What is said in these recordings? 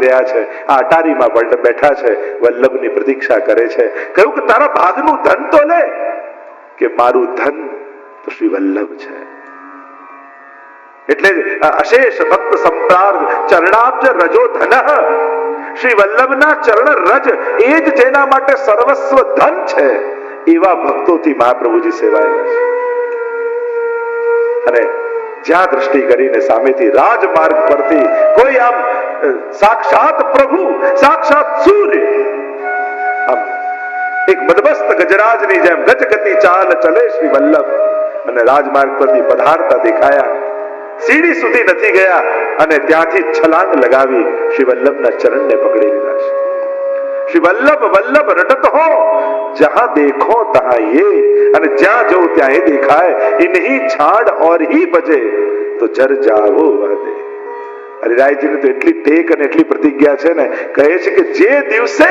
રહ્યા છે. આ અટારીમાં પણ બેઠા છે, વલ્લભની પ્રતીક્ષા કરે છે. કહ્યું કે તારા ભાગનું ધન તો લે, કે મારું ધન તો શ્રી વલ્લભ છે. એટલે અશેષ ભક્ત સંપ્રાર્થ ચરણાબ્જ રજો ધન. શ્રી વલ્લભના ચરણ રજ એ જ જેના માટે સર્વસ્વ ધન છે. એવા ભક્તોથી મહાપ્રભુજી સેવાયેલા છે. અને જ્યાં દ્રષ્ટિ કરીને સામેથી રાજમાર્ગ પરથી કોઈ આમ સાક્ષાત પ્રભુ સાક્ષાત સૂર્ય એક મદમસ્ત ગજરાજની જેમ ગજગતિ ચાલ ચલે શ્રી વલ્લભ અને રાજમાર્ગ પરથી પધારતા દેખાયા સીડી સુધી નથી ગયા અને ત્યાંથી છલાંગ લગાવી શ્રી વલ્લભના ચરણને પકડી લીધા છે શ્રી વલ્લભ વલ્લભ રટત હો જહાં દેખો તહાં એ અને જ્યાં જવું ત્યાં એ દેખાય ઇનહી છાડ ઓર હી બજે તો જર જાવો વાદે હરિરાયજીને તો એટલી ટેક અને એટલી પ્રતિજ્ઞા છે ને, કહે છે કે જે દિવસે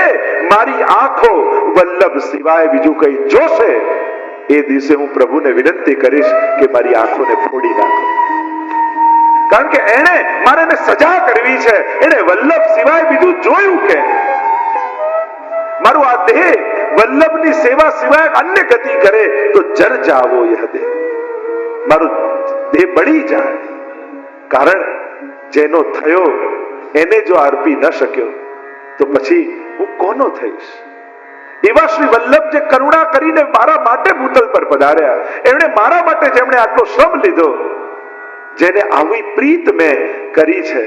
મારી આંખો વલ્લભ સિવાય બીજું કઈ જોશે, એ દિવસે હું પ્રભુને વિનંતી કરીશ કે મારી આંખોને ફોડી નાખો. કારણ કે એને મારે સજા કરવી છે એને વલ્લભ સિવાય બીજું જોયું કે? મારું આ દેહ વલ્લભની સેવા સિવાય અન્ય ગતિ કરે, તો જર જાવો એ દેહ. મારું દેહ બળી જાય. કારણ જેનો થયો, એને જો અર્પી ન શક્યો, તો પછી હું કોનો થઈશ? એવા શ્રી વલ્લભ જે કરુણા કરીને મારા માટે ભૂતલ પર પધાર્યા એમણે મારા માટે જેમણે આટલો શ્રમ લીધો, જેને આવી પ્રીત મેં કરી છે,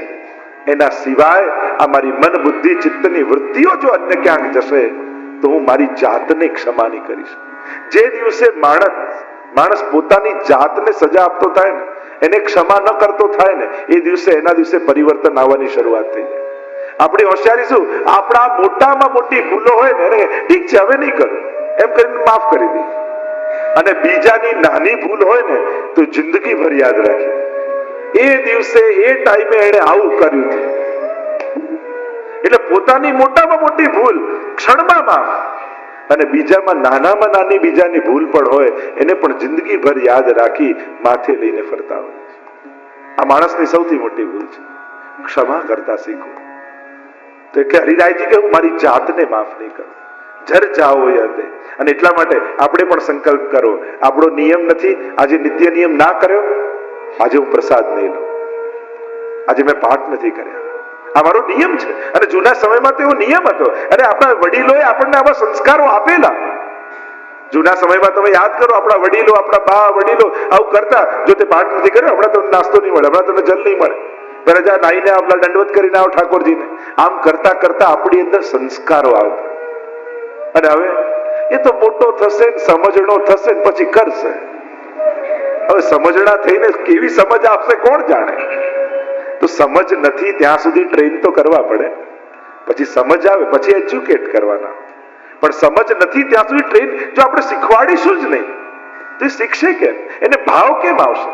એના સિવાય આ મારી મન બુદ્ધિ ચિત્તની વૃત્તિઓ જો અન્ય ક્યાંક જશે, તો હું મારી જાતને ક્ષમા નહીં કરીશ. જે દિવસે માણસ માણસ પોતાની જાતને સજા આપતો થાય ને એને ક્ષમા ન કરતો થાય ને, એ દિવસે એના દિવસે પરિવર્તન આવવાની શરૂઆત થઈ જાય. આપણી હોશિયારી શું આપણા મોટામાં મોટી ભૂલો હોય ને ઠીક છે, હવે નહીં કરું. એમ કરીને માફ કરી દે. અને બીજાની નાની ભૂલ હોય ને, તો જિંદગી ભર યાદ રાખી. એ દિવસે, એ ટાઈમે એને આવું કર્યું એટલે પોતાની મોટામાં મોટી ભૂલ ક્ષણમાં માફ. અને બીજામાં નાનામાં નાની બીજાની ભૂલ પણ હોય, એને પણ જિંદગીભર યાદ રાખી માથે લઈને ફરતા હોય. આ માણસની સૌથી મોટી ભૂલ છે. ક્ષમા કરતા શીખો. તો એટલે હરિરાયજી, કે હું મારી જાતને માફ નહીં કરું? જર જાઓ યદે અને એટલા માટે આપણે પણ સંકલ્પ કરો. આપણો નિયમ નથી, આજે નિત્ય નિયમ ના કર્યો? આજે હું પ્રસાદ નહીં લઉં. આજે મેં પાઠ નથી કર્યા. આ મારો નિયમ છે. અને જૂના સમયમાં તો નિયમ હતો. અને આપણા વડીલોએ આપણને આવા સંસ્કારો આપેલા. જૂના સમયમાં તમે યાદ કરો, આપણા વડીલો, આપણા બા વડીલો આવું કરતા. જો તે પાઠ નથી કર્યો, હમણાં તમને નાસ્તો નહીં મળે, હમણાં તમને જલ નહીં મળે. પ્રજા નાઈને આપણા દંડવત કરીને આવો ઠાકોરજીને. આમ કરતા કરતા આપણી અંદર સંસ્કારો આવતા અને હવે એ તો મોટો થશે સમજણો થશે પછી કરશે. હવે સમજણા થઈને કેવી સમજ આપશે કોણ જાણે? તો સમજ નથી, ત્યાં સુધી ટ્રેન તો કરવા પડે. પછી સમજ આવે, પછી એજ્યુકેટ કરવાના. પણ સમજ નથી, ત્યાં સુધી ટ્રેન જો આપણે શીખવાડીશું જ નહીં. તો શીખશે કેમ? એને ભાવ કેમ આવશે?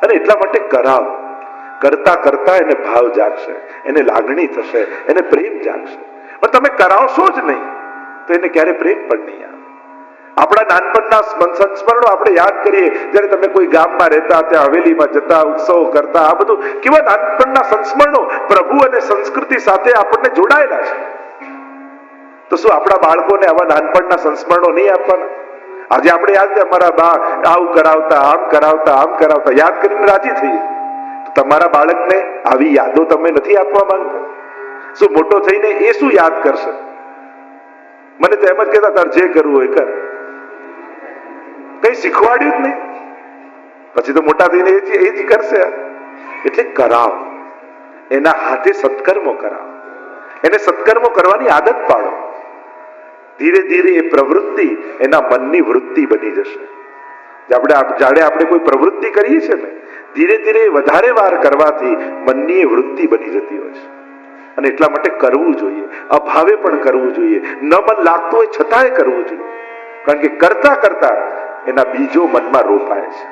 અને એટલા માટે કરાવ. કરતા કરતા એને ભાવ જાગશે, એને લાગણી થશે, એને પ્રેમ જાગશે. પણ તમે કરાવશો જ નહીં, તો એને ક્યારે પ્રેમ પણ નહીં આપણા નાનપણના સંસ્મરણો આપણે યાદ કરીએ. જ્યારે તમે કોઈ ગામમાં રહેતા, ત્યાં હવેલીમાં જતા, ઉત્સવો કરતા, આ બધું કેવા નાનપણના સંસ્મરણો પ્રભુ અને સંસ્કૃતિ સાથે આપણને જોડાયેલા છે. તો શું આપણા બાળકોને આવા નાનપણના સંસ્મરણો નહીં આપવાના? આજે આપણે યાદ છે, અમારા બા આવું કરાવતા, આમ કરાવતા આમ કરાવતા. યાદ કરીને રાજી થઈએ. તમારા બાળકને આવી યાદો તમે નથી આપવા માંગતા? શું મોટો થઈને એ શું યાદ કરશે? મને તો એમ જ કહેતા તાર જે કરવું હોય, કર. કઈ શીખવાડ્યું જ નહીં. પછી તો મોટા થઈને એ જ- કરશે. એટલે કરાવો. એના હાથે સત્કર્મો કરાવો. એને સત્કર્મો કરવાની આદત પાડો. ધીરે ધીરે એ પ્રવૃત્તિ એના મનની વૃત્તિ બની જશે. આપણે આપ- જાણે આપણે કોઈ પ્રવૃત્તિ કરીએ છીએ ને, ધીરે ધીરે વધારે વાર કરવાથી મનની વૃત્તિ બની જતી હોય છે. અને એટલા માટે કરવું જોઈએ. અભાવે પણ કરવું જોઈએ. ન મન લાગતું હોય છતાંય કરવું જોઈએ. કારણ કે કરતા કરતા એના બીજો મનમાં રોપાય છે.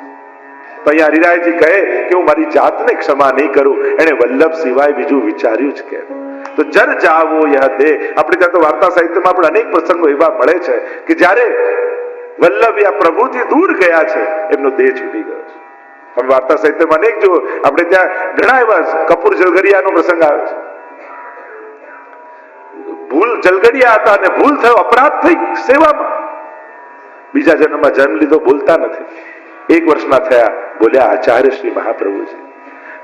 તો અહીંયા હરિરાયજી કહે કે હું મારી જાતને ક્ષમા નહીં કરું એને વલ્લભ સિવાય બીજું વિચાર્યું જ કે તો જર જાવો યહ દે આપણે ત્યાં તો વાર્તા સાહિત્યમાં પણ અનેક પ્રસંગો એવા મળે છે કે જ્યારે વલ્લભ આ પ્રભુથી દૂર ગયા છે, એમનો દેહ છૂટી ગયો છે. તમે વાર્તા સાહિત્યમાં અનેક જો આપણે ત્યાં ઘણા એવા કપૂર જલગરિયાનો પ્રસંગ આવે છે. ભૂલ જલગડિયા હતા અને ભૂલ થયો, અપરાધ થઈ, સેવામાં. બીજા જન્મમાં જન્મ લીધો બોલતા નથી. એક વર્ષના થયા, બોલ્યા આચાર્ય શ્રી મહાપ્રભુજી.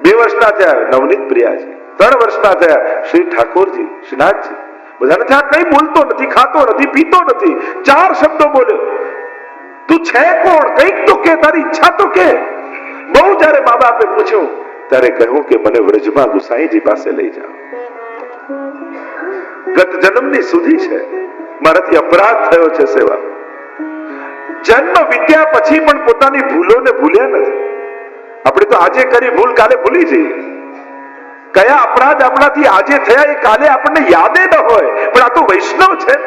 બે વર્ષના થયા, નવનીત પ્રિયાજી. ત્રણ વર્ષના થયા, શ્રી ઠાકોરજી, શ્રીનાથજી. બધાને થયા કઈ બોલતો નથી, ખાતો નથી, પીતો નથી. ચાર શબ્દો બોલ્યો. તું છે કોણ? કંઈક તો કે, તારી ઈચ્છા તો કે. બહુ જયારે મા બાપે પૂછ્યું, ત્યારે કહ્યું કે, મને વ્રજમાં ગુસાઈજી પાસે લઈ જાઓ. ગત જન્મની સુધી છે. મારાથી અપરાધ થયો છે સેવા. જન્મ વિદ્યા પછી પણ પોતાની ભૂલોને ભૂલ્યા નથી. આપણે તો આજે કરી ભૂલ કાલે ભૂલી જઈએ. કયા અપરાધ આપણાથી આજે થયા એ કાલે આપણને યાદે ન હોય. પણ આ તો વૈષ્ણવ છે.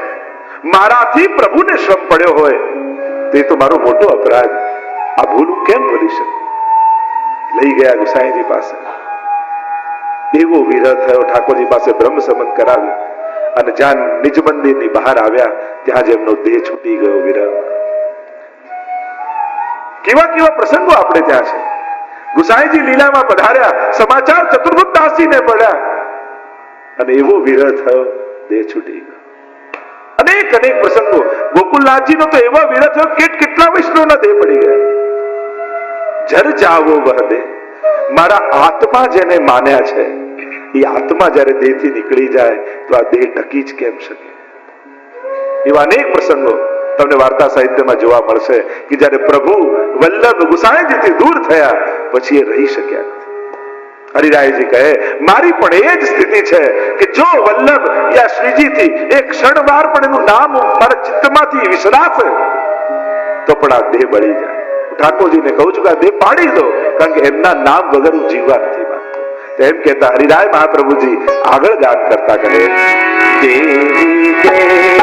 મારાથી પ્રભુને શ્રમ પડ્યો હોય. તે તો મારો મોટો અપરાધ. આ ભૂલ કેમ ભૂલી શકું? લઈ ગયા ગુસાઈજી પાસે. એવો વિરહ થયો ઠાકોરજી પાસે બ્રહ્મ સંબંધ કરાવ્યો. અને જ્યાં નિજ મંદિરની બહાર આવ્યા, ત્યાં જ એમનો દેહ છૂટી ગયો વિરહ કેવા કેવા પ્રસંગો આપણે ત્યાં છે. ગુસાઈજી લીલામાં પધાર્યા, સમાચાર ચતુર્ભુજ દાસીને પડ્યા અને એવો વિરહ થયો, દેહ છૂટી અનેક અનેક પ્રસંગો. ગોકુલનાથજીનો તો એવો વિરહ થયો કે કેટલા વૈષ્ણવના દેહ પડી ગયા. જર જાવો વહ મારા આત્મા જેને માન્યા છે, એ આત્મા જ્યારે દેહથી નીકળી જાય, તો આ દેહ ટકી જ કેમ શકે? એવા અનેક પ્રસંગો. તમને વાર્તા સાહિત્યમાં જોવા મળશે કે જ્યારે પ્રભુ વલ્લભ ગુસાઈજીથી દૂર થયા, પછી એ રહી શક્યા હરિરાયજી કહે, મારી પણ એ જ સ્થિતિ છે કે જો વલ્લભ યા શ્રીજીથી એક ક્ષણવાર પણ એનું નામ મારા ચિત્તમાંથી વિસરાશે, તો પણ આ દેહ બળી જાય. ઠાકોરજીને કહું છું કે આ દેહ પાડી દો, કારણ કે એમના નામ વગર હું જીવવા નથી માંગતો. એમ કહેતા, હરિરાય મહાપ્રભુજી, આગળ ગાન કરતા કહે દેવી